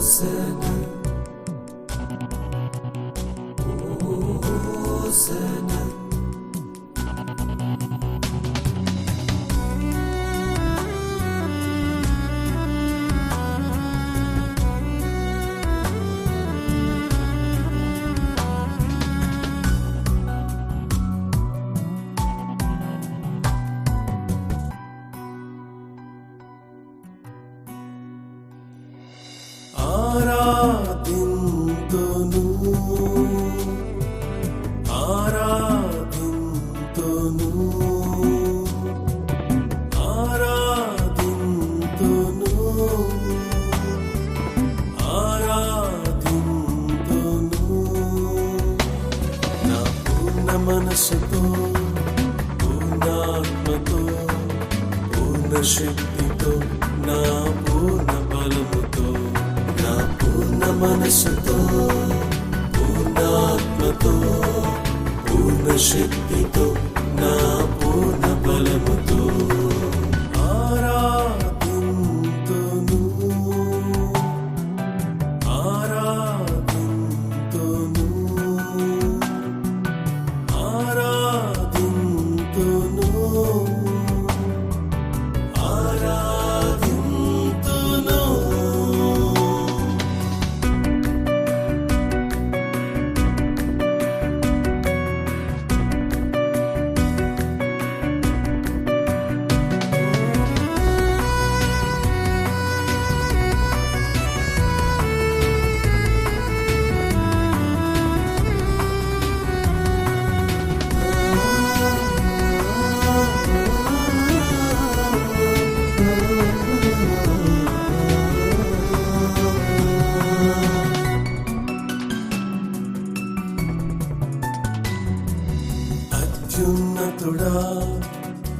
Hosana Hosana ఆరాధింతును. ఆరాధింతును. ఆరాధింతును. ఆరాధింతును. నా పూర్ణ మనసుతో పూర్ణాత్మతో పూర్ణ శక్తితో నా పూర్ణ నా పూర్ణ మనసుతో పూర్ణాత్మతో పూర్ణ శక్తితో నా పూర్ణ బలముతో. అత్యున్నతుడా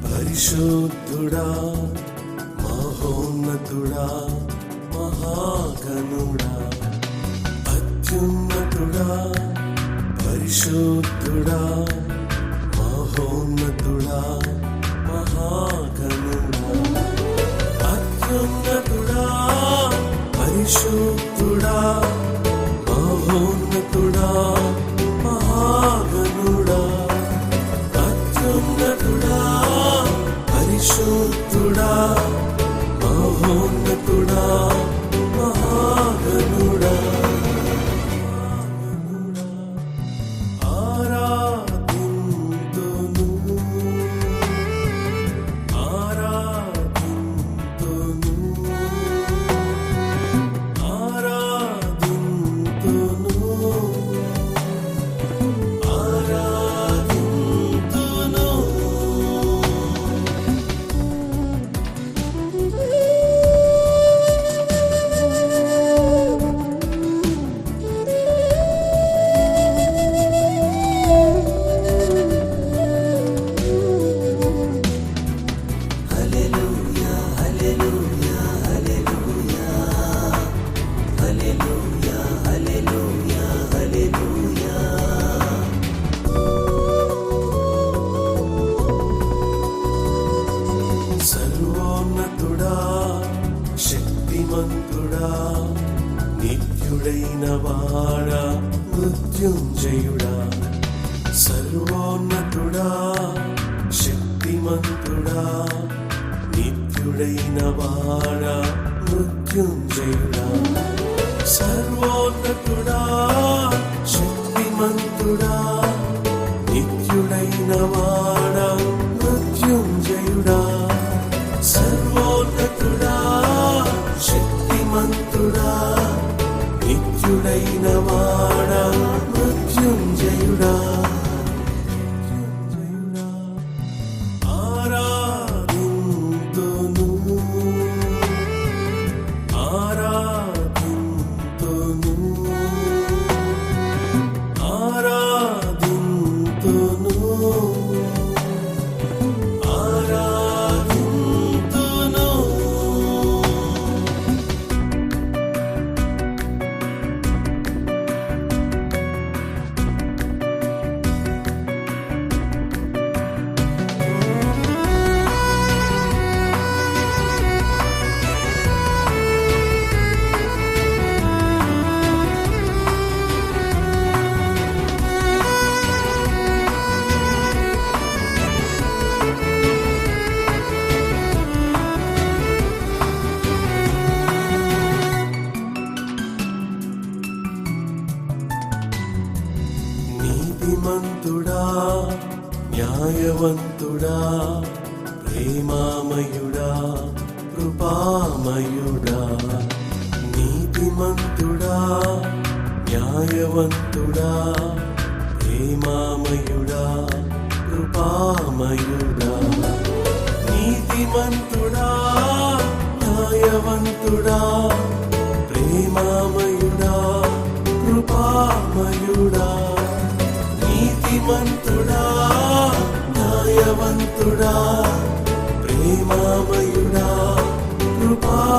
పరిశుద్ధుడా మహోన్నతుడా మహాగణుడా. అత్యున్నతుడా పరిశుద్ధుడా మహోన్నతుడా. శక్తిమంతుడా నిత్యుడైన వాడా మృత్యుంజయుడా సర్వోన్నతుడా శక్తిమంతుడా నిత్యుడైన వాడా మృత్యుంజయుడా. సర్వోన్నతుడా శక్తిమంతుడా నిత్యుడైన వాడా మహిమంతుడా న్యాయవంతుడా ప్రేమామయుడా కృపామయుడా. నీతిమంతుడా న్యాయవంతుడా ప్రేమామయుడా కృపామయుడా. నీతిమంతుడా న్యాయవంతుడా ప్రేమామయుడా.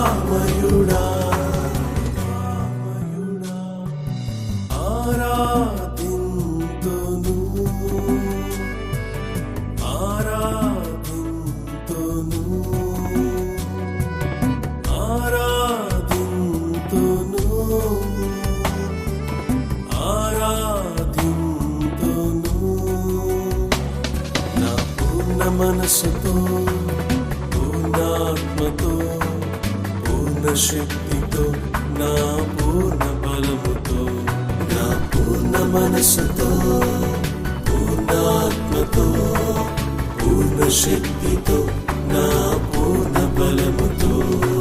కృపామయుడా ఆరాధింతును. ఆరాధింతును. ఆరాధింతును. ఆరాధింతును. నా పూర్ణ మనసుతో శక్తితో నా పూర్ణ బలముతో నా పూర్ణ మనసుతో పూర్ణాత్మతో పూర్ణ శక్తితో నా పూర్ణ బలముతో.